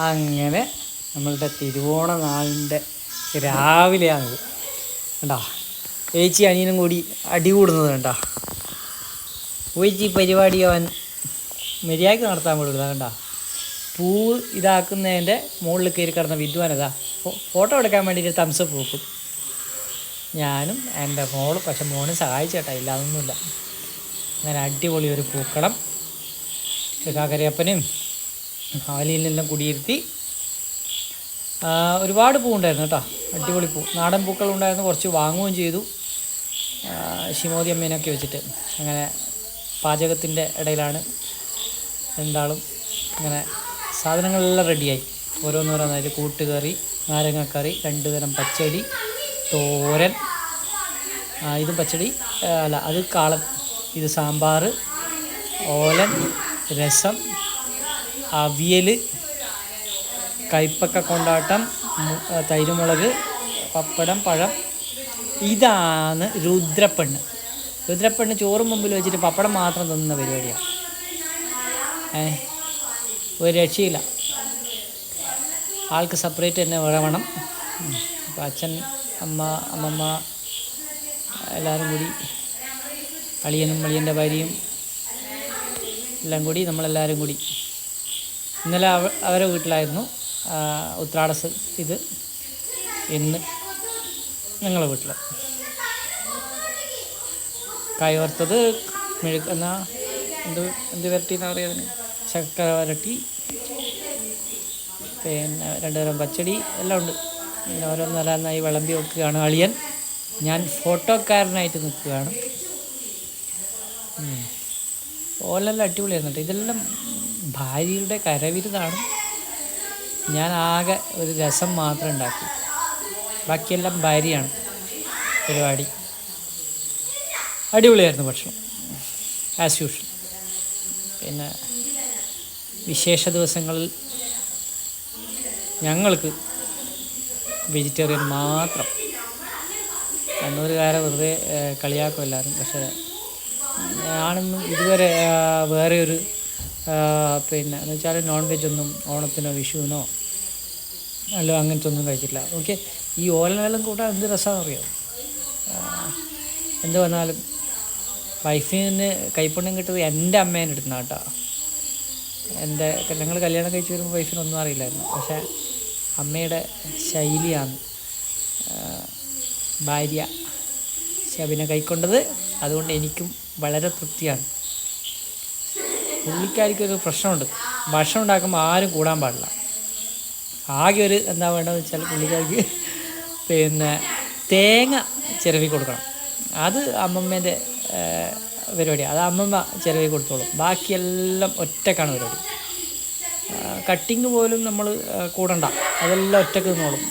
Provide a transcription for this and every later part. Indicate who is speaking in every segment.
Speaker 1: അങ്ങനെ നമ്മളുടെ തിരുവോണ നാളിന്റെ രാവിലെയാണ് കണ്ടാ? ഏച്ചി അനിയനും കൂടി അടി കൂടുന്നത് കണ്ടാ? ഏച്ചി പരിപാടി അവൻ മര്യാദയ്ക്ക് നടത്താൻ കൊടുക്കുക കണ്ടാ? പൂ ഇതാക്കുന്നതിന്റെ മുകളിൽ കയറി കിടന്ന വിദ്വാനതാ. ഫോട്ടോ എടുക്കാൻ വേണ്ടിയിട്ട് തംസപ്പ് വെക്കും. ഞാനും എന്റെ മോൾ പക്ഷെ മോനും സഹായിച്ചേട്ടാ ഇല്ല അതൊന്നുമില്ല അങ്ങനെ അടിപൊളി ഒരു പൂക്കളം. കാക്കരയപ്പനും ആലിയിലെല്ലാം കുടിയിരുത്തി. ഒരുപാട് പൂ ഉണ്ടായിരുന്നു കേട്ടോ. അടിപൊളി പൂ. നാടൻ പൂക്കൾ ഉണ്ടായിരുന്നു കുറച്ച് വാങ്ങുകയും ചെയ്തു. ശിമോതി അമ്മേനൊക്കെ വെച്ചിട്ട്. അങ്ങനെ പാചകത്തിന്റെ ഇടയിലാണ് എന്താളും അങ്ങനെ സാധനങ്ങളെല്ലാം റെഡിയായി. ഓരോന്നോരോന്നായിട്ട് കൂട്ടുകറി നാരങ്ങക്കറി രണ്ട് തരം പച്ചടി തോരൻ. ഇത് പച്ചടി. അല്ല അത് കാളൻ. ഇത് സാമ്പാർ ഓലൻ രസം അവിയൽ കൈപ്പക്ക കൊണ്ടാട്ടം തൈരുമുളക് പപ്പടം പഴം. ഇതാണ് രുദ്രപ്പെണ്ണ്. രുദ്രപ്പെണ്ണ് ചോറും മുമ്പിൽ വെച്ചിട്ട് പപ്പടം മാത്രം തിന്നുന്ന പരിപാടിയാണ് ഏ ഒരു രക്ഷയില്ല. ആൾക്ക് സെപ്പറേറ്റ് തന്നെ വിഴവണം അപ്പം അച്ഛൻ അമ്മ അമ്മമ്മ എല്ലാവരും കൂടി അളിയനും അളിയന്റെ ഭാര്യയും എല്ലാം കൂടി നമ്മളെല്ലാവരും കൂടി. ഇന്നലെ അവ അവരെ വീട്ടിലായിരുന്നു. ഉത്രാടസ ഉത്രാട ഇത്. ഇന്ന് ഞങ്ങളെ വീട്ടിൽ കൈവർത്തത് മെഴുക്ക് എന്നാ എന്ത് എന്ത് വരട്ടി എന്നാ പറയുക അതിന്? ശർക്കര വരട്ടി പിന്നെ രണ്ട് തരം പച്ചടി എല്ലാം ഉണ്ട്. പിന്നെ ഓരോന്നോരോന്നായി വിളമ്പി വെക്കുകയാണ് അളിയൻ. ഞാൻ ഫോട്ടോക്കാരനായിട്ട് നിൽക്കുകയാണ്. ഓലെല്ലാം അടിപൊളിയായിരുന്നു ഇതെല്ലാം ഭാര്യയുടെ കരവിരുതാണ് ഞാൻ ആകെ ഒരു രസം മാത്രം ഉണ്ടാക്കി. ബാക്കിയെല്ലാം ഭാര്യയാണ്. പരിപാടി. അടിപൊളിയായിരുന്നു ഭക്ഷണം. ആസ് യൂഷ്വൽ പിന്നെ വിശേഷ ദിവസങ്ങളിൽ ഞങ്ങൾക്ക് വെജിറ്റേറിയൻ മാത്രം. കണ്ണൂരുകാരെ വെറുതെ കളിയാക്കും എല്ലാവരും. പക്ഷേ ഞാനൊന്നും ഇതുവരെ വേറെ ഒരു പിന്നെ എന്ന് വെച്ചാൽ നോൺ വെജ് ഒന്നും ഓണത്തിനോ വിഷുവിനോ അല്ലോ അങ്ങനത്തെ ഒന്നും കഴിച്ചിട്ടില്ല. ഓക്കെ ഈ ഓലനെല്ലാം കൂട്ടാൻ എന്ത് രസമാണെന്ന് അറിയാം എന്ത് വന്നാലും വൈഫിന് കൈപ്പുണ്യം കിട്ടത് എന്റെ അമ്മേന്റെ അടുത്ത് കേട്ടോ. എന്റെ ഞങ്ങൾ കല്യാണം കഴിച്ച് വരുമ്പോൾ വൈഫിനൊന്നും അറിയില്ലായിരുന്നു. പക്ഷേ അമ്മയുടെ ശൈലിയാണ് ഭാര്യ ശബിനെ കൈക്കൊണ്ടത്. അതുകൊണ്ട് എനിക്കും വളരെ തൃപ്തിയാണ്. പുള്ളിക്കാരിക്കൊരു പ്രശ്നമുണ്ട്. ഭക്ഷണം ഉണ്ടാക്കുമ്പോൾ ആരും കൂടാൻ പാടില്ല. ആകെ ഒരു എന്താ വേണ്ടതെന്ന് വെച്ചാൽ പുള്ളിക്കാരിക്ക് പിന്നെ തേങ്ങ ചിരവി കൊടുക്കണം. അത് അമ്മമ്മേന്റെ പരിപാടിയാണ് അത് അമ്മമ്മ ചിരവി കൊടുത്തോളും. ബാക്കിയെല്ലാം ഒറ്റക്കാണ് പരിപാടി. കട്ടിങ് പോലും നമ്മൾ കൂടണ്ട. അതെല്ലാം ഒറ്റയ്ക്ക് നിന്നോളും.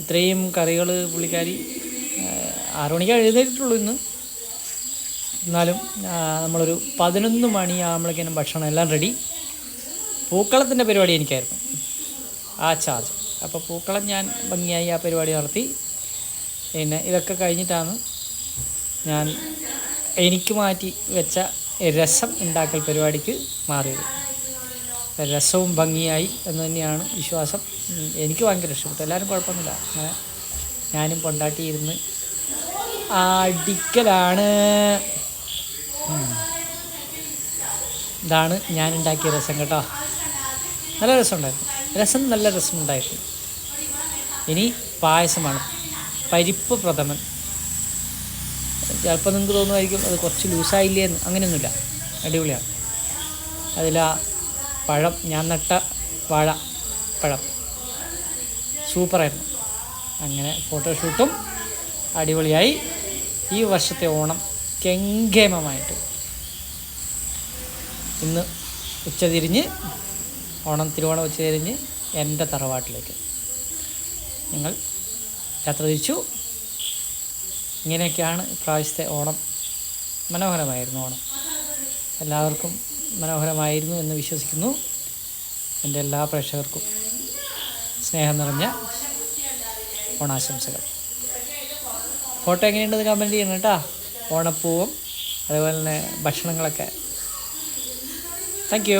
Speaker 1: ഇത്രയും കറികൾ പുള്ളിക്കാരി ആറുമണിക്കാണ് ആറ് മണിക്കാണ് എഴുന്നേറ്റിട്ടുള്ളൂ ഇന്ന്. എന്നാലും നമ്മളൊരു പതിനൊന്ന് മണിയാകുമ്പോഴേക്കും ഭക്ഷണം എല്ലാം റെഡി പൂക്കളത്തിന്റെ പരിപാടി എനിക്കായിരുന്നു. ആ ചാർജ് അപ്പോൾ പൂക്കളം ഞാൻ ഭംഗിയായി ആ പരിപാടി നടത്തി. പിന്നെ ഇതൊക്കെ കഴിഞ്ഞിട്ടാണ് ഞാൻ എനിക്ക് മാറ്റി വെച്ച രസം ഉണ്ടാക്കൽ പരിപാടിക്ക് മാറിയത്. രസവും ഭംഗിയായി എന്ന് തന്നെയാണ് വിശ്വാസം. എനിക്ക് ഭയങ്കര ഇഷ്ടപ്പെട്ടു. എല്ലാവരും കുഴപ്പമൊന്നുമില്ല. അങ്ങനെ ഞാനും കൊണ്ടാട്ടിയിരുന്ന് അടിക്കലാണ്. ഇതാണ് ഞാൻ ഉണ്ടാക്കിയ രസം കേട്ടോ. നല്ല രസമുണ്ടായിരുന്നു. രസം നല്ല രസമുണ്ടായിരുന്നു. ഇനി പായസമാണ്. പരിപ്പ് പ്രഥമൻ. ചിലപ്പോൾ നിങ്ങൾക്ക് തോന്നുമായിരിക്കും അത് കുറച്ച് ലൂസായില്ലേ എന്ന്. അങ്ങനെയൊന്നുമില്ല. അടിപൊളിയാണ്. അതിലാ പഴം ഞാൻ നട്ട വാഴ പഴം. സൂപ്പറായിരുന്നു. അങ്ങനെ ഫോട്ടോഷൂട്ടും അടിപൊളിയായി. ഈ വർഷത്തെ ഓണം കെങ്കേമമായിട്ട് ഇന്ന് ഉച്ചതിരിഞ്ഞ് ഓണം തിരുവോണം ഉച്ചതിരിഞ്ഞ് എന്റെ തറവാട്ടിലേക്ക്. നിങ്ങൾ യാത്ര തിരിച്ചു. ഇങ്ങനെയൊക്കെയാണ് ഇപ്രാവശ്യത്തെ ഓണം. മനോഹരമായിരുന്നു ഓണം. എല്ലാവർക്കും മനോഹരമായിരുന്നു എന്ന് വിശ്വസിക്കുന്നു എന്റെ എല്ലാ പ്രേക്ഷകർക്കും. സ്നേഹം നിറഞ്ഞ ഓണാശംസകൾ. ഫോട്ടോ എങ്ങനെയുണ്ടെന്ന് കമന്റ് ചെയ്യണം കേട്ടോ. ഓണപ്പൂവും അതുപോലെ തന്നെ ഭക്ഷണങ്ങളൊക്കെ. Thank you